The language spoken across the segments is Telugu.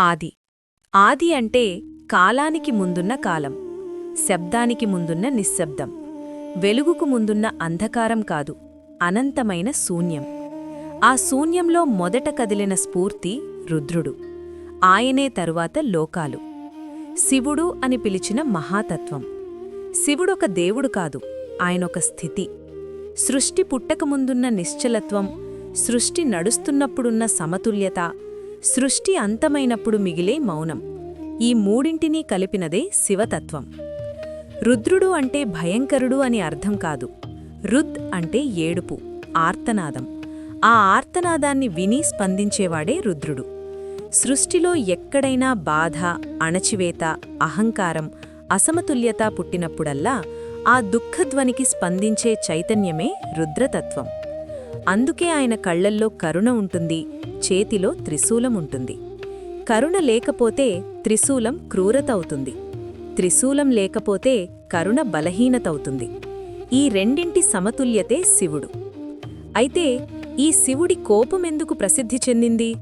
ఆది. ఆది అంటే కాలానికి ముందున్న కాలం శబ్దానికి ముందున్న నిశ్శబ్దం వెలుగుకు ముందున్న అంధకారం కాదు అనంతమైన శూన్యం. ఆ శూన్యంలో మొదట కదిలిన స్ఫూర్తి రుద్రుడు ఆయనే తరువాత లోకాలు. శివుడు అని పిలిచిన మహాతత్వం. శివుడొక దేవుడు కాదు ఆయనొక స్థితి. సృష్టి పుట్టకముందున్న నిశ్చలత్వం సృష్టి నడుస్తున్నప్పుడున్న సమతుల్యత సృష్టి అంతమైనప్పుడు మిగిలే మౌనం. ఈ మూడింటినీ కలిపినదే శివతత్వం. రుద్రుడు అంటే భయంకరుడు అని అర్థం కాదు. రుద్ అంటే ఏడుపు ఆర్తనాదం. ఆ ఆర్తనాదాన్ని విని స్పందించేవాడే రుద్రుడు. సృష్టిలో ఎక్కడైనా బాధ అణచివేత అహంకారం అసమతుల్యత పుట్టినప్పుడల్లా ఆ దుఃఖధ్వనికి స్పందించే చైతన్యమే రుద్రతత్వం. అందుకే ఆయన కళ్ళల్లో కరుణ ఉంటుంది చేతిలో త్రిశూలం ఉంటుంది. కరుణ లేకపోతే త్రిశూలం క్రూరతవుతుంది. త్రిశూలం లేకపోతే కరుణ బలహీనతవుతుంది. ఈ రెండింటి సమతుల్యతే శివుడు. అయితే ఈ శివుడి కోపమెందుకు ప్రసిద్ధి చెందింది?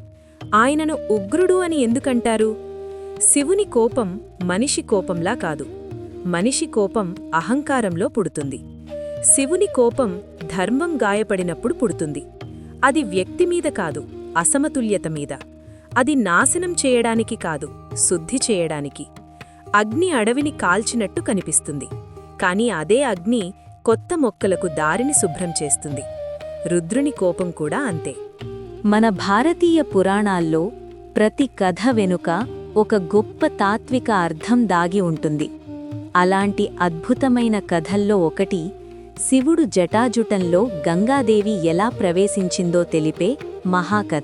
ఆయనను ఉగ్రుడు అని ఎందుకంటారు? శివుని కోపం మనిషి కోపంలా కాదు. మనిషి కోపం అహంకారంలో పుడుతుంది. శివుని కోపం ధర్మం గాయపడినప్పుడు పుడుతుంది. అది వ్యక్తి మీద కాదు. అసమతుల్యత మీద. అది నాశనం చేయడానికి కాదు శుద్ధి చేయడానికి. అగ్ని అడవిని కాల్చినట్టు కనిపిస్తుంది. కాని అదే అగ్ని కొత్త మొక్కలకు దారిని శుభ్రం చేస్తుంది. రుద్రుని కోపం కూడా అంతే. మన భారతీయ పురాణాల్లో ప్రతి కథ వెనుక ఒక గొప్ప తాత్విక అర్థం దాగి ఉంటుంది. అలాంటి అద్భుతమైన కథల్లో ఒకటి శివుడు జటాజుటంలో గంగాదేవి ఎలా ప్రవేశించిందో తెలిపే మహాకథ.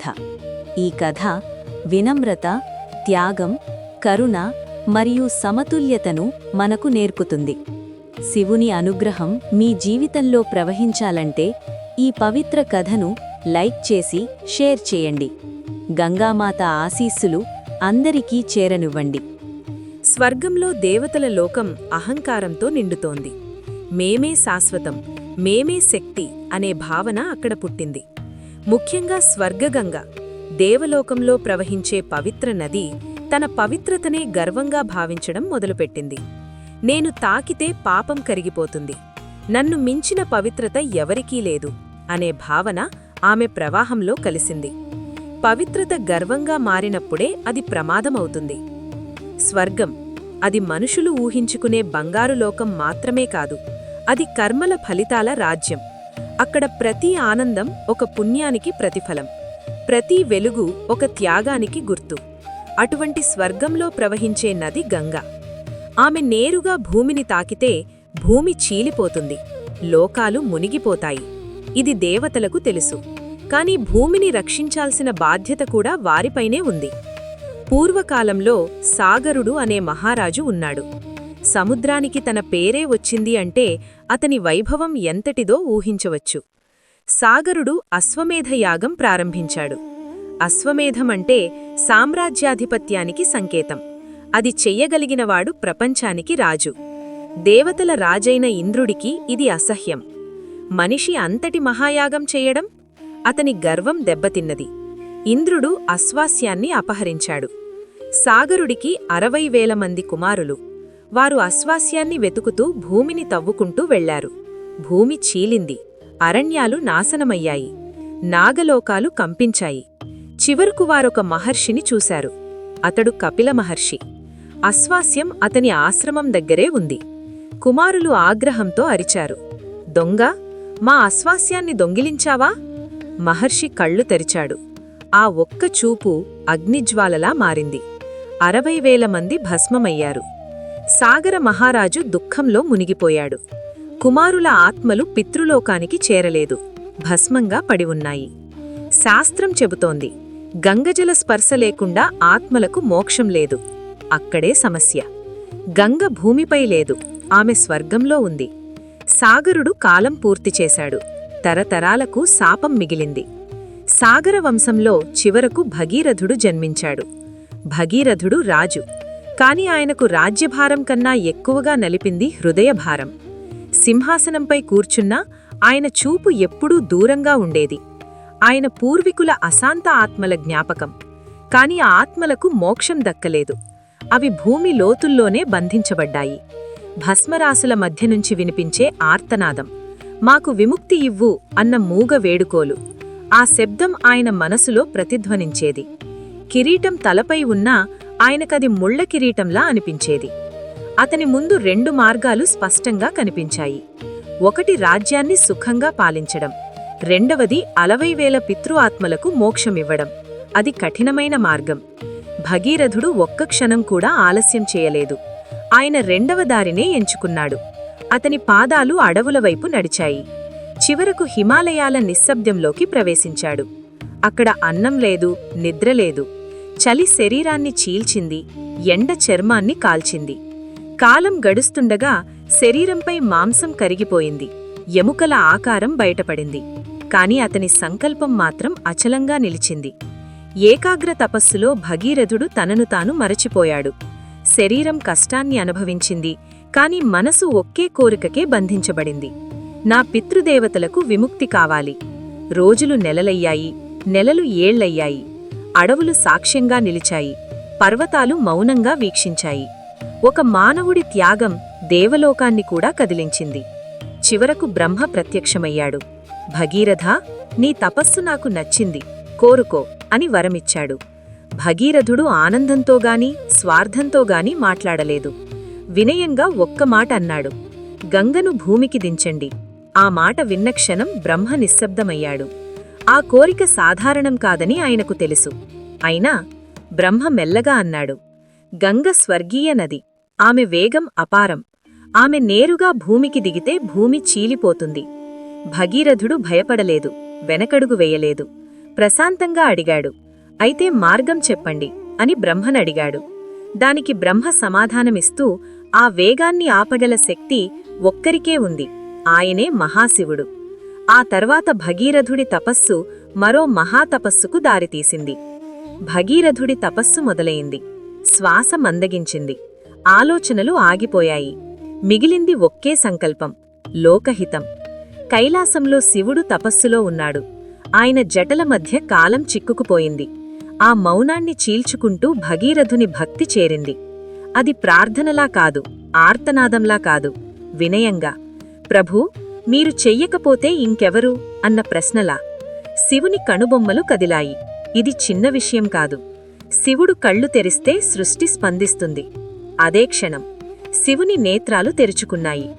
ఈ కథ వినమ్రత త్యాగం కరుణ మరియు సమతుల్యతను మనకు నేర్పుతుంది. శివుని అనుగ్రహం మీ జీవితంలో ప్రవహించాలంటే ఈ పవిత్ర కథను లైక్ చేసి షేర్ చేయండి. గంగామాత ఆశీస్సులు అందరికీ చేరనివ్వండి. స్వర్గంలో దేవతల లోకం అహంకారంతో నిండుతోంది. మేమే శాశ్వతం మేమే శక్తి అనే భావన అక్కడ పుట్టింది. ముఖ్యంగా స్వర్గగంగ. దేవలోకంలో ప్రవహించే పవిత్ర నది తన పవిత్రతనే గర్వంగా భావించడం మొదలుపెట్టింది. నేను తాకితే పాపం కరిగిపోతుంది. నన్ను మించిన పవిత్రత ఎవరికీ లేదు అనే భావన ఆమె ప్రవాహంలో కలిసింది. పవిత్రత గర్వంగా మారినప్పుడే అది ప్రమాదమవుతుంది. స్వర్గం అది మనుషులు ఊహించుకునే బంగారు లోకం మాత్రమే కాదు అది కర్మల ఫలితాల రాజ్యం. అక్కడ ప్రతి ఆనందం ఒక పుణ్యానికి ప్రతిఫలం. ప్రతి వెలుగు ఒక త్యాగానికి గుర్తు. అటువంటి స్వర్గంలో ప్రవహించే నది గంగ. ఆమె నేరుగా భూమిని తాకితే భూమి చీలిపోతుంది. లోకాలు మునిగిపోతాయి. ఇది దేవతలకు తెలుసు. కాని భూమిని రక్షించాల్సిన బాధ్యత కూడా వారిపైనే ఉంది. పూర్వకాలంలో సాగరుడు అనే మహారాజు ఉన్నాడు. సముద్రానికి తన పేరే వచ్చింది అంటే అతని వైభవం ఎంతటిదో ఊహించవచ్చు. సాగరుడు అశ్వమేధయాగం ప్రారంభించాడు. అశ్వమేధమంటే సామ్రాజ్యాధిపత్యానికి సంకేతం. అది చెయ్యగలిగినవాడు ప్రపంచానికి రాజు. దేవతల రాజైన ఇంద్రుడికి ఇది అసహ్యం. మనిషి అంతటి మహాయాగం చేయడం? అతని గర్వం దెబ్బతిన్నది. ఇంద్రుడు అశ్వాస్యాన్ని అపహరించాడు. సాగరుడికి అరవై వేల మంది కుమారులు. వారు అశ్వాస్యాన్ని వెతుకుతూ భూమిని తవ్వుకుంటూ వెళ్ళారు భూమి చీలింది. అరణ్యాలు నాశనమయ్యాయి. నాగలోకాలు కంపించాయి. చివరకు వారొక మహర్షిని చూశారు. అతడు కపిల మహర్షి. అశ్వాస్యం అతని ఆశ్రమం దగ్గరే ఉంది. కుమారులు ఆగ్రహంతో అరిచారు. దొంగ మా అశ్వాస్యాన్ని దొంగిలించావా? మహర్షి కళ్ళు తెరిచాడు. ఆ ఒక్క చూపు అగ్నిజ్వాలలా మారింది. అరవై వేల మంది భస్మమయ్యారు. సాగర మహారాజు దుఃఖంలో మునిగిపోయాడు. కుమారుల ఆత్మలు పితృలోకానికి చేరలేదు. భస్మంగా పడి ఉన్నాయి. శాస్త్రం చెబుతోంది గంగజల స్పర్శ లేకుండా ఆత్మలకు మోక్షం లేదు. అక్కడే సమస్య. గంగ భూమిపై లేదు ఆమె స్వర్గంలో ఉంది. సాగరుడు కాలం పూర్తి చేశాడు తరతరాలకు శాపం మిగిలింది. సాగర వంశంలో చివరకు భగీరథుడు జన్మించాడు. భగీరథుడు రాజు. కాని ఆయనకు రాజ్యభారం కన్నా ఎక్కువగా నలిపింది హృదయభారం. సింహాసనంపై కూర్చున్నా ఆయన చూపు ఎప్పుడూ దూరంగా ఉండేది. ఆయన పూర్వీకుల అశాంత ఆత్మల జ్ఞాపకం. కాని ఆ ఆత్మలకు మోక్షం దక్కలేదు. అవి భూమి లోతుల్లోనే బంధించబడ్డాయి. భస్మరాసుల మధ్య నుంచి వినిపించే ఆర్తనాదం. మాకు విముక్తి ఇవ్వు అన్న మూగ వేడుకోలు. ఆ శబ్దం ఆయన మనసులో ప్రతిధ్వనించేది. కిరీటం తలపై ఉన్నా ఆయనకది ముళ్ళ కిరీటంలా అనిపించేది. అతని ముందు రెండు మార్గాలు స్పష్టంగా కనిపించాయి. ఒకటి రాజ్యాన్ని సుఖంగా పాలించడం. రెండవది అలవై వేల పితృ ఆత్మలకు మోక్షమివ్వడం. అది కఠినమైన మార్గం. భగీరథుడు ఒక్క క్షణం కూడా ఆలస్యం చేయలేదు. ఆయన రెండవ దారినే ఎంచుకున్నాడు. అతని పాదాలు అడవుల వైపు నడిచాయి. చివరకు హిమాలయాల నిశ్శబ్దంలోకి ప్రవేశించాడు. అక్కడ అన్నం లేదు నిద్ర లేదు. చలి శరీరాన్ని చీల్చింది ఎండ చర్మాన్ని కాల్చింది. కాలం గడుస్తుండగా శరీరంపై మాంసం కరిగిపోయింది ఎముకల ఆకారం బయటపడింది. కాని అతని సంకల్పం మాత్రం అచలంగా నిలిచింది. ఏకాగ్ర తపస్సులో భగీరథుడు తనను తాను మరచిపోయాడు. శరీరం కష్టాన్ని అనుభవించింది కాని మనసు ఒక్కే కోరికకే బంధించబడింది. నా పితృదేవతలకు విముక్తి కావాలి. రోజులు నెలలయ్యాయి నెలలు ఏళ్ళయ్యాయి. అడవులు సాక్ష్యంగా నిలిచాయి. పర్వతాలు మౌనంగా వీక్షించాయి. ఒక మానవుడి త్యాగం దేవలోకాన్ని కూడా కదిలించింది. చివరకు బ్రహ్మ ప్రత్యక్షమయ్యాడు. భగీరథ నీ తపస్సు నాకు నచ్చింది. కోరుకో అని వరమిచ్చాడు. భగీరథుడు ఆనందంతోగాని స్వార్థంతోగాని మాట్లాడలేదు. వినయంగా ఒక్క మాట అన్నాడు. గంగను భూమికి దించండి. ఆ మాట విన్న క్షణం బ్రహ్మ నిశ్శబ్దమయ్యాడు. ఆ కోరిక సాధారణం కాదని ఆయనకు తెలుసు. అయినా బ్రహ్మ మెల్లగా అన్నాడు గంగ స్వర్గీయ నది ఆమె వేగం అపారం. ఆమె నేరుగా భూమికి దిగితే భూమి చీలిపోతుంది. భగీరథుడు భయపడలేదు వెనకడుగు వేయలేదు. ప్రశాంతంగా అడిగాడు అయితే మార్గం చెప్పండి అని బ్రహ్మనడిగాడు దానికి బ్రహ్మ సమాధానమిస్తూ ఆ వేగాన్ని ఆపగల శక్తి ఒక్కరికే ఉంది. ఆయనే మహాశివుడు. ఆ తర్వాత భగీరథుడి తపస్సు మరో మహాతపస్సుకు దారితీసింది. భగీరథుడి తపస్సు మొదలైంది. శ్వాస మందగించింది. ఆలోచనలు ఆగిపోయాయి. మిగిలింది ఒక్కే సంకల్పం లోకహితం. కైలాసంలో శివుడు తపస్సులో ఉన్నాడు. ఆయన జటల మధ్య కాలం చిక్కుకుపోయింది. ఆ మౌనాన్ని చీల్చుకుంటూ భగీరథుని భక్తి చేరింది. అది ప్రార్థనలా కాదు ఆర్తనాదంలా కాదు వినయంగా. ప్రభూ మీరు చెయ్యకపోతే ఇంకెవరు? అన్న ప్రశ్నలా శివుని కనుబొమ్మలు కదిలాయి. ఇది చిన్న విషయం కాదు. శివుడు కళ్ళు తెరిస్తే సృష్టి స్పందిస్తుంది. అదే క్షణం శివుని నేత్రాలు తెరుచుకున్నాయి.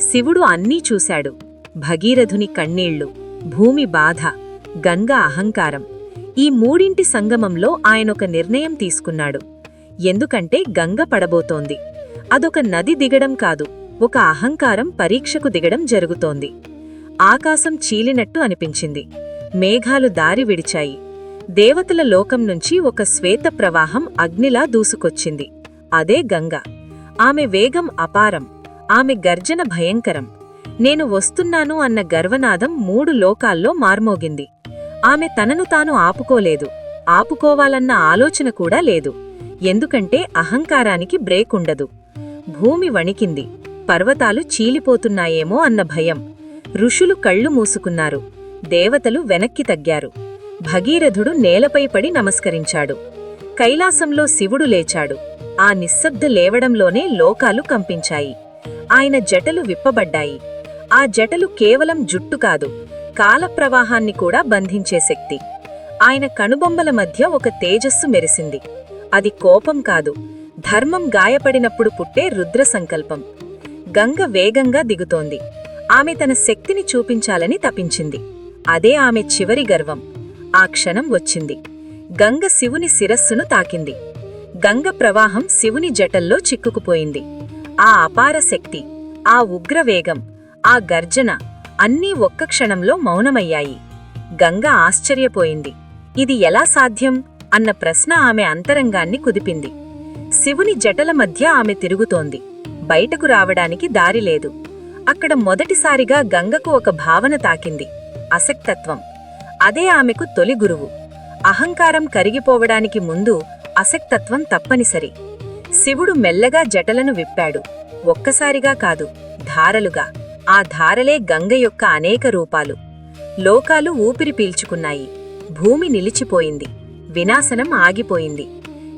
శివుడు అన్నీ చూశాడు. భగీరథుని కన్నీళ్ళు భూమి బాధ గంగ అహంకారం. ఈ మూడింటి సంగమంలో ఆయనొక నిర్ణయం తీసుకున్నాడు. ఎందుకంటే గంగ పడబోతోంది. అదొక నది దిగడం కాదు. ఒక అహంకారం పరీక్షకు దిగడం జరుగుతోంది. ఆకాశం చీలినట్టు అనిపించింది. మేఘాలు దారి విడిచాయి. దేవతల లోకం నుంచి ఒక శ్వేత ప్రవాహం అగ్నిలా దూసుకొచ్చింది. అదే గంగ. ఆమె వేగం అపారం. ఆమె గర్జన భయంకరం. నేను వస్తున్నాను అన్న గర్వనాదం మూడు లోకాల్లో మార్మోగింది. ఆమె తనను తాను ఆపుకోలేదు. ఆపుకోవాలన్న ఆలోచన కూడా లేదు. ఎందుకంటే అహంకారానికి బ్రేక్ ఉండదు భూమి వణికింది. పర్వతాలు చీలిపోతున్నాయేమో అన్న భయం. ఋషులు కళ్ళు మూసుకున్నారు. దేవతలు వెనక్కి తగ్గారు. భగీరథుడు నేలపై పడి నమస్కరించాడు. కైలాసంలో శివుడు లేచాడు. ఆ నిశ్శబ్ద లేవడంలోనే లోకాలు కంపించాయి. ఆయన జటలు విప్పబడ్డాయి. ఆ జటలు కేవలం జుట్టు కాదు కాలప్రవాహాన్ని కూడా బంధించే శక్తి. ఆయన కనుబొమ్మల మధ్య ఒక తేజస్సు మెరిసింది. అది కోపం కాదు ధర్మం గాయపడినప్పుడు పుట్టే రుద్ర సంకల్పం. గంగ వేగంగా దిగుతోంది. ఆమె తన శక్తిని చూపించాలని తపించింది. అదే ఆమె చివరి గర్వం. ఆ క్షణం వచ్చింది. గంగ శివుని శిరస్సును తాకింది. గంగ ప్రవాహం శివుని జటల్లో చిక్కుకుపోయింది. ఆ అపార శక్తి ఆ ఉగ్రవేగం ఆ గర్జన అన్నీ ఒక్క క్షణంలో మౌనమయ్యాయి. గంగ ఆశ్చర్యపోయింది. ఇది ఎలా సాధ్యం? అన్న ప్రశ్న ఆమె అంతరంగాన్ని కుదిపింది. శివుని జటల మధ్య ఆమె తిరుగుతోంది. బయటకు రావడానికి దారి లేదు. అక్కడ మొదటిసారిగా గంగకు ఒక భావన తాకింది. అసక్తత్వం. అదే ఆమెకు తొలి గురువు. అహంకారం కరిగిపోవడానికి ముందు అసక్తత్వం తప్పనిసరి. శివుడు మెల్లగా జటలను విప్పాడు. ఒక్కసారిగా కాదు ధారలుగా. ఆ ధారలే గంగ యొక్క అనేక రూపాలు. లోకాలు ఊపిరి పీల్చుకున్నాయి. భూమి నిలిచిపోయింది. వినాశనం ఆగిపోయింది.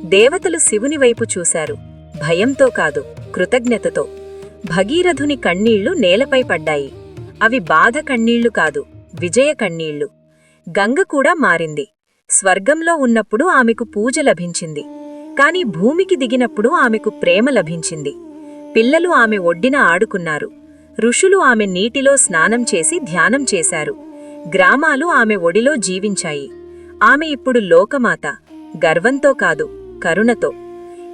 దేవతలు శివుని వైపు చూశారు. భయంతో కాదు. కృతజ్ఞతతో. భగీరథుని కన్నీళ్ళు నేలపై పడ్డాయి. అవి బాధ కన్నీళ్ళు కాదు విజయ కన్నీళ్ళు. గంగ కూడా మారింది. స్వర్గంలో ఉన్నప్పుడు ఆమెకు పూజ లభించింది. కాని భూమికి దిగినప్పుడు ఆమెకు ప్రేమ లభించింది. పిల్లలు ఆమె ఒడ్డిన ఆడుకున్నారు. ఋషులు ఆమె నీటిలో స్నానం చేసి ధ్యానం చేశారు. గ్రామాలు ఆమె ఒడిలో జీవించాయి. ఆమె ఇప్పుడు లోకమాత. గర్వంతో కాదు కరుణతో.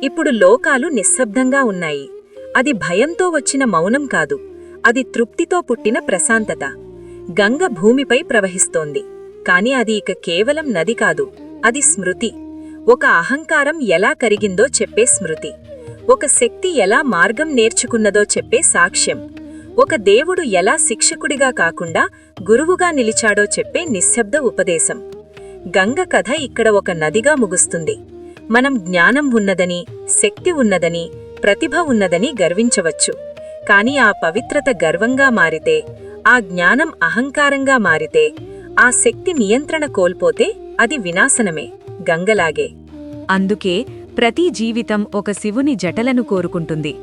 ఇప్పుడు లోకాలు నిశ్శబ్దంగా ఉన్నాయి. అది భయంతో వచ్చిన మౌనం కాదు. అది తృప్తితో పుట్టిన ప్రశాంతత. గంగ భూమిపై ప్రవహిస్తోంది. కాని అది ఇక కేవలం నది కాదు. అది స్మృతి. ఒక అహంకారం ఎలా కరిగిందో చెప్పే స్మృతి. ఒక శక్తి ఎలా మార్గం నేర్చుకున్నదో చెప్పే సాక్ష్యం. ఒక దేవుడు ఎలా శిక్షకుడిగా కాకుండా గురువుగా నిలిచాడో చెప్పే నిశ్శబ్ద ఉపదేశం. గంగ కథ ఇక్కడ ఒక నదిగా ముగుస్తుంది. మనం జ్ఞానం ఉన్నదని శక్తి ఉన్నదని ప్రతిభ ఉన్నదని గర్వించవచ్చు. కాని ఆ పవిత్రత గర్వంగా మారితే ఆ జ్ఞానం అహంకారంగా మారితే ఆ శక్తి నియంత్రణ కోల్పోతే అది వినాశనమే గంగలాగే. అందుకే ప్రతి జీవితం ఒక శివుని జటలను కోరుకుంటుంది.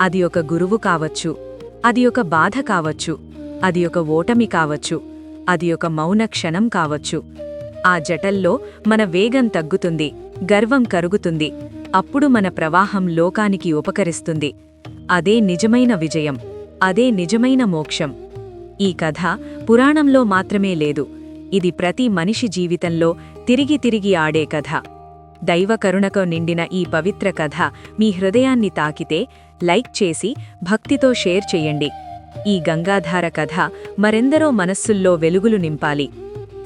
అది ఒక గురువు కావచ్చు అది ఒక బాధ కావచ్చు అది ఒక ఓటమి కావచ్చు అది ఒక మౌన క్షణం కావచ్చు. ఆ జటల్లో మన వేగం తగ్గుతుంది. గర్వం కరుగుతుంది. అప్పుడు మన ప్రవాహం లోకానికి ఉపకరిస్తుంది. అదే నిజమైన విజయం. అదే నిజమైన మోక్షం. ఈ కథ పురాణంలో మాత్రమే లేదు. ఇది ప్రతి మనిషి జీవితంలో తిరిగి తిరిగి ఆడే కథ. దైవకరుణకు నిండిన ఈ పవిత్ర కథ మీ హృదయాన్ని తాకితే లైక్ చేసి భక్తితో షేర్ చెయ్యండి ఈ గంగాధార కథ మరెందరో మనస్సుల్లో వెలుగులు నింపాలి.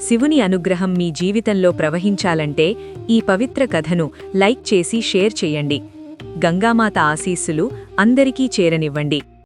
శివుని అనుగ్రహం మీ జీవితంలో ప్రవహించాలంటే ఈ పవిత్ర కథను లైక్ చేసి షేర్ చేయండి. గంగామాత ఆశీస్సులు అందరికీ చేరనివ్వండి.